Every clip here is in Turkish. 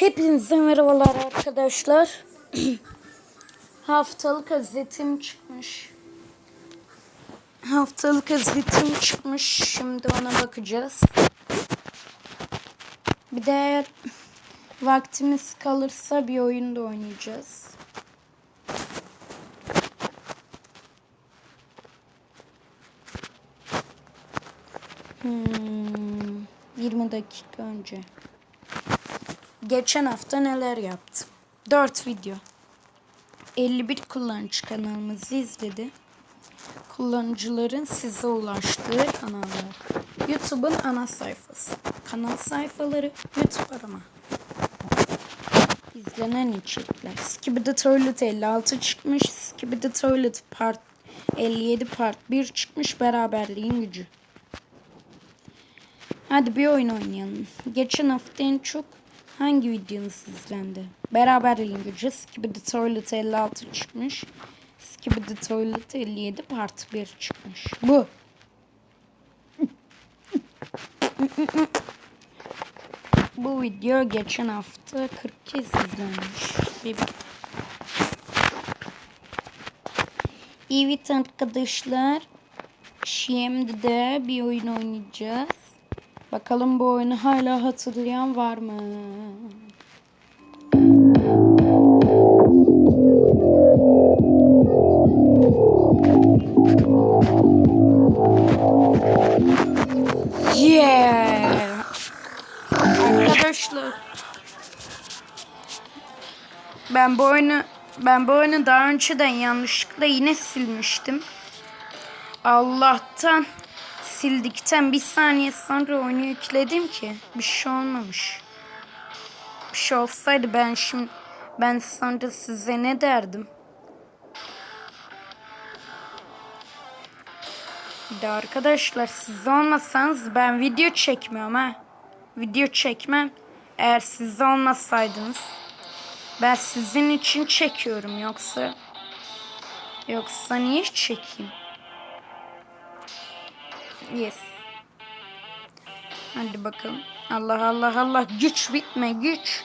Hepinize merhabalar arkadaşlar. Haftalık özetim çıkmış. Haftalık özetim çıkmış. Şimdi ona bakacağız. Bir de vaktimiz kalırsa bir oyun da oynayacağız. Hmm, 20 dakika önce. Geçen hafta neler yaptım? 4 video. 51 kullanıcı kanalımızı izledi. Kullanıcıların size ulaştığı kanallar. YouTube'un ana sayfası. Kanal sayfaları YouTube arama. İzlenen içerikler. Skibidi Toilet 56 çıkmış. Skibidi Toilet Part 57 Part 1 çıkmış. Beraberliğin gücü. Hadi bir oyun oynayalım. Geçen hafta en çok hangi videonuz izlendi? Beraberliğin gücü Skibidi Toilet 56 çıkmış. Skibidi Toilet 57 Part 1 çıkmış. Bu. Bu video geçen hafta 40 kez izlenmiş. Bir Evet arkadaşlar. Şimdi de bir oyun oynayacağız. Bakalım bu oyunu hala hatırlayan var mı? Yeah. Arkadaşlar. Ben bu oyunu ben bu oyunu daha önceden yanlışlıkla yine silmiştim. Allah'tan sildikten bir saniye sonra oyunu yükledim ki bir şey olmamış. Bir şey olsaydı ben şimdi ben sonra size ne derdim? Bir de arkadaşlar siz olmasanız ben video çekmiyorum ha. Video çekmem. Eğer siz olmasaydınız ben sizin için çekiyorum yoksa yoksa niye çekeyim? Yes. Hadi bakalım. Allah Allah Allah güç bitme güç.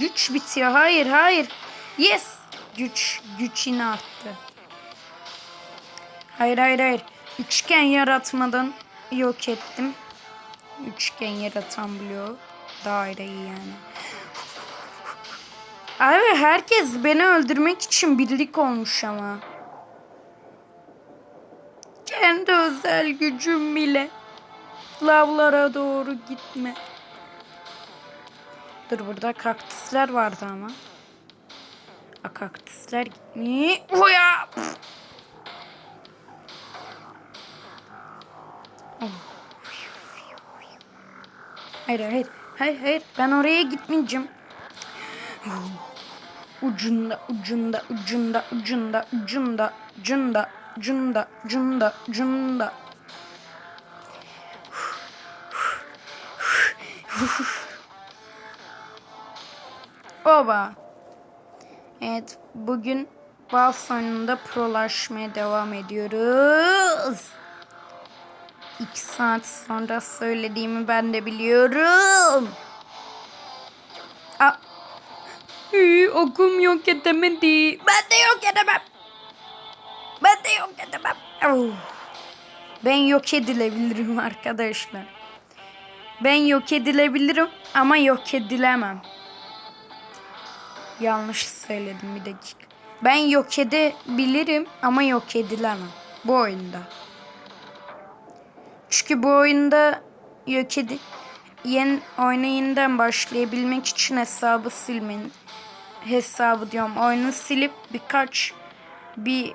Güç bitiyor. Hayır hayır. Yes. Güç güç arttı. Hayır hayır hayır. Üçgen yaratmadan yok ettim. Üçgen yaratan bloğu. Daireyi yani. Abi herkes beni öldürmek için birlik olmuş ama. Kendi özel gücüm bile. Lavlara doğru gitme. Dur burada kaktüsler vardı ama. A kaktüsler gitmiyor. Oya! Hayır hayır. Hayır hayır. Ben oraya gitmeyeceğim. Ucunda ucunda ucunda ucunda ucunda ucunda ucunda ucunda ucunda. Oba. Evet bugün bal sonunda prolaşmaya devam ediyoruz. İki saat sonra söylediğimi ben de biliyorum. Aa, okum yok edemedi. Ben de yok edemem. De yok edemem. Ben yok edilebilirim arkadaşlar. Ben yok edilebilirim ama yok edilemem. Yanlış söyledim bir dakika. Ben yok edebilirim ama yok edilemem. Bu oyunda. Çünkü bu oyunda yok edi yeni oyuna başlayabilmek için hesabı silmenin hesabı diyorum. Oyunu silip birkaç bir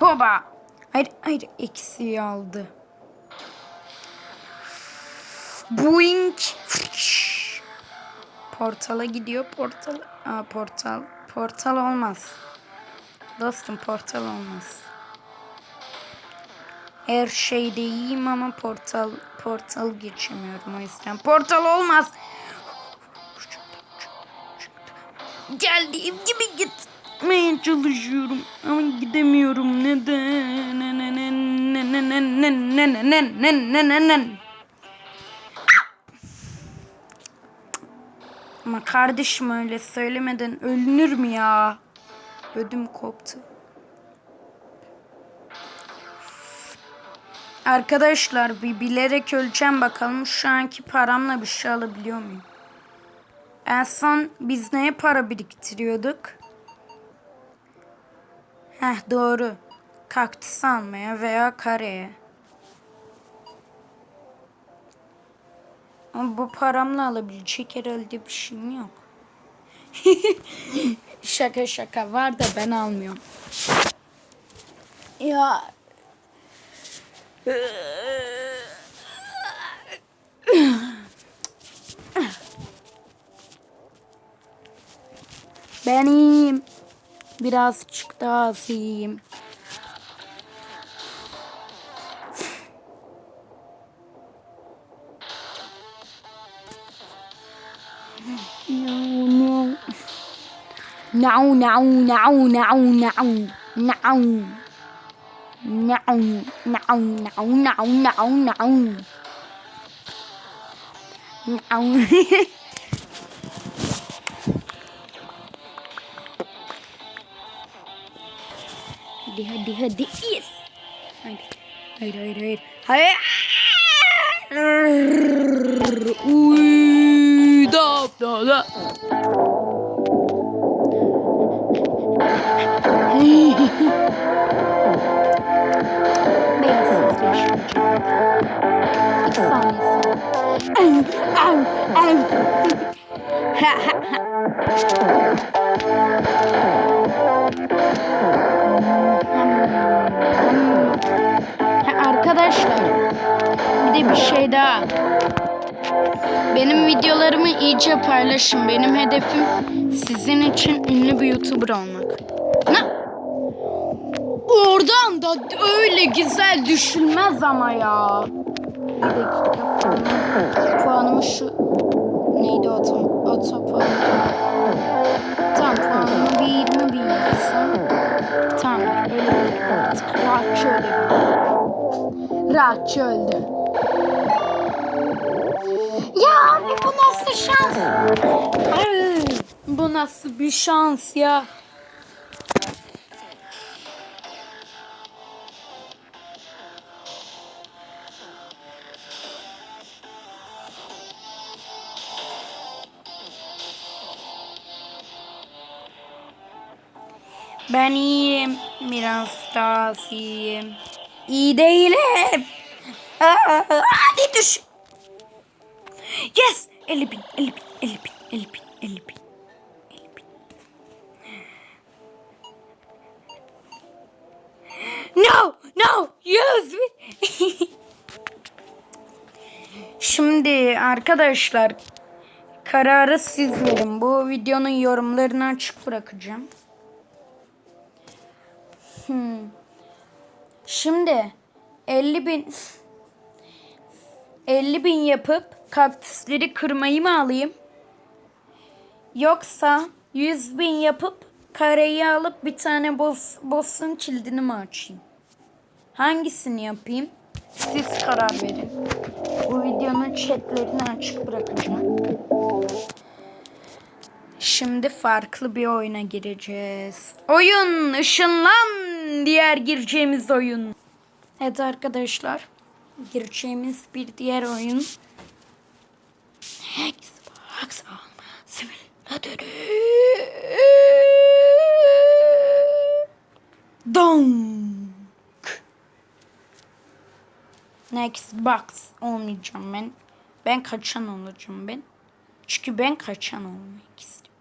Hoba. Hayır hayır eksiği aldı. Boing. Portala gidiyor. Portal. Aa, portal. Portal olmaz. Dostum portal olmaz. Her şeyde iyiyim ama portal portal geçemiyorum o yüzden. Portal olmaz. Geldiğim gibi yapmaya çalışıyorum ama gidemiyorum neden ama kardeşim öyle söylemeden ölünür mü ya? Ödüm koptu. Arkadaşlar bir bilerek ölçen bakalım şu anki paramla bir şey alabiliyor muyum? En son biz neye para biriktiriyorduk? Heh doğru. Kaktüs almaya veya kareye. Ama bu paramla alabilecek herhalde bir şeyim yok. şaka şaka var da ben almıyorum. Ya Ben iyiyim. Birazcık daha az iyiyim. No, no. Now, now, now, now, now, now. Now, now, now, now, now, hadi hadi hadi yes. Hadi. Hayır hayır hayır. Hayır. Uy, da da da. Beyinsiz Ha arkadaşlar bir de bir şey daha. Benim videolarımı iyice paylaşın. Benim hedefim sizin için ünlü bir YouTuber olmak. Ne? Oradan da öyle güzel düşülmez ama ya. Bir dakika puanım. Puanımı şu neydi o tam? O puanı. Tamam puanımı bir 20 bin. Tamam öyle artık rahatça ölebilirim. Rahatça öldü. Ya abi bu nasıl şans? Ay, bu nasıl bir şans ya? Ben iyiyim. Biraz daha iyiyim. İyi değilim. Aa, hadi düş. Yes. 50 bin, 50 bin, 50 bin, 50 bin, 50 bin. 50 bin. No, no, 100 bin. Şimdi arkadaşlar kararı siz verin. Bu videonun yorumlarını açık bırakacağım. Hmm. Şimdi 50 bin 50 bin yapıp kaktüsleri kırmayı mı alayım? Yoksa 100 bin yapıp kareyi alıp bir tane boss, boss'un kilidini mi açayım? Hangisini yapayım? Siz karar verin. Bu videonun chatlerini açık bırakacağım. Şimdi farklı bir oyuna gireceğiz. Oyun ışınlan diğer gireceğimiz oyun. Evet arkadaşlar. Gireceğimiz bir diğer oyun. Xbox Simülatörü. Donk. Next box olmayacağım ben. Ben kaçan olacağım ben. Çünkü ben kaçan olmak istiyorum.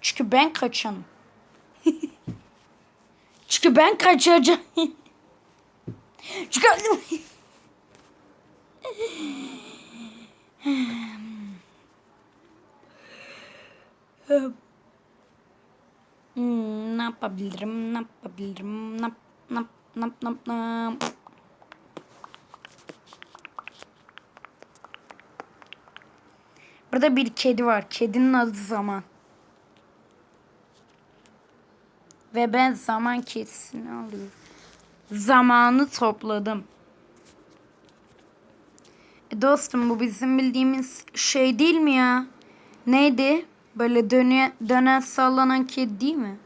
Çünkü ben kaçanım. Çünkü ben kaçacağım. Çünkü Hmm, ne yapabilirim? Ne yapabilirim? Nap nap nap nap nap. Burada bir kedi var. Kedinin adı Zaman. Ve ben zaman kedisini alıyorum. Zamanı topladım. E dostum bu bizim bildiğimiz şey değil mi ya? Neydi? Böyle döne, dönen sallanan kedi değil mi?